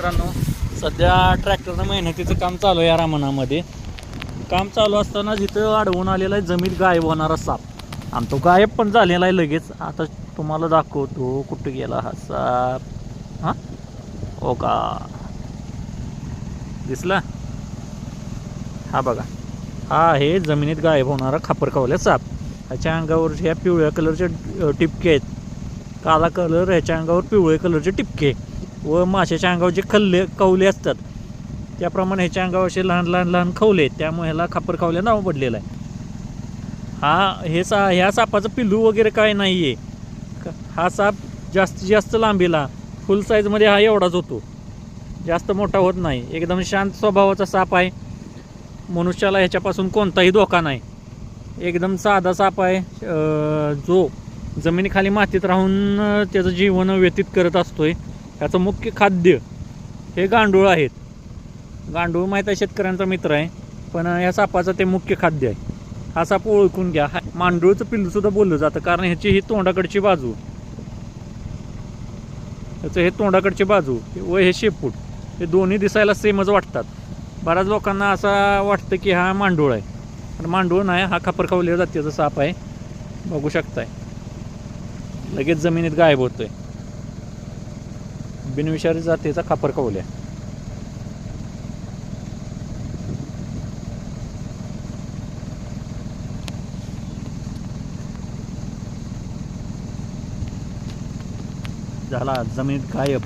मित्रांनो सध्या ट्रॅक्टरनं मेहनतीचं काम चालू आहे या रामणामध्ये काम चालू असताना जिथं अडवून आलेला आहे जमीन गायब होणारा साप. आणि तो गायब पण झालेला आहे लगेच. आता तुम्हाला दाखवतो कुठं गेला हा साप. हां? हो का? दिसला? हा बघा. हा आहे जमिनीत गायब होणारा खापरकावल्या साप. ह्याच्या अंगावर ह्या पिवळ्या कलरचे टिपके आहेत. काळा कलर ह्याच्या अंगावर पिवळे कलरचे टिपके व माशाच्या अंगावर जे खल्ले कवले असतात. त्याप्रमाणे ह्याच्या अंगावर असे लहान लहान लहान खवले त्यामुळे ह्याला खापर खावले नाव पडलेलं आहे. हा हे सा ह्या सापाचं पिल्लू वगैरे काय नाही आहे हा साप जास्तीत जास्त लांबीला फुल साईजमध्ये हा एवढाच होतो. जास्त मोठा होत नाही. एकदम शांत स्वभावाचा साप आहे. मनुष्याला ह्याच्यापासून कोणताही धोका नाही. एकदम साधा साप आहे. जो जमिनीखाली मातीत राहून त्याचं जीवन व्यतीत करत असतोय. ह्याचं मुख्य खाद्य हे गांडूळ आहेत. गांडूळ माहीत आहे शेतकऱ्यांचा मित्र आहे पण ह्या या सापाचं ते मुख्य खाद्य आहे. हा साप ओळखून घ्या. हा मांडूळचं पिल्लूसुद्धा बोललं जातं कारण ह्याची ही तोंडाकडची बाजू. ह्याचं हे तोंडाकडची बाजू व हे शेपूट. हे दोन्ही दिसायला सेमच वाटतात. बऱ्याच लोकांना असं वाटतं की हा मांडूळ आहे. पण मांडूळ नाही हा खापरखावल्या जातीचा साप आहे. बघू शकताय. लगेच जमिनीत गायब होतोय. बिनविषारी जातीचा खापर कवल्या झाला जमिनीत गायब.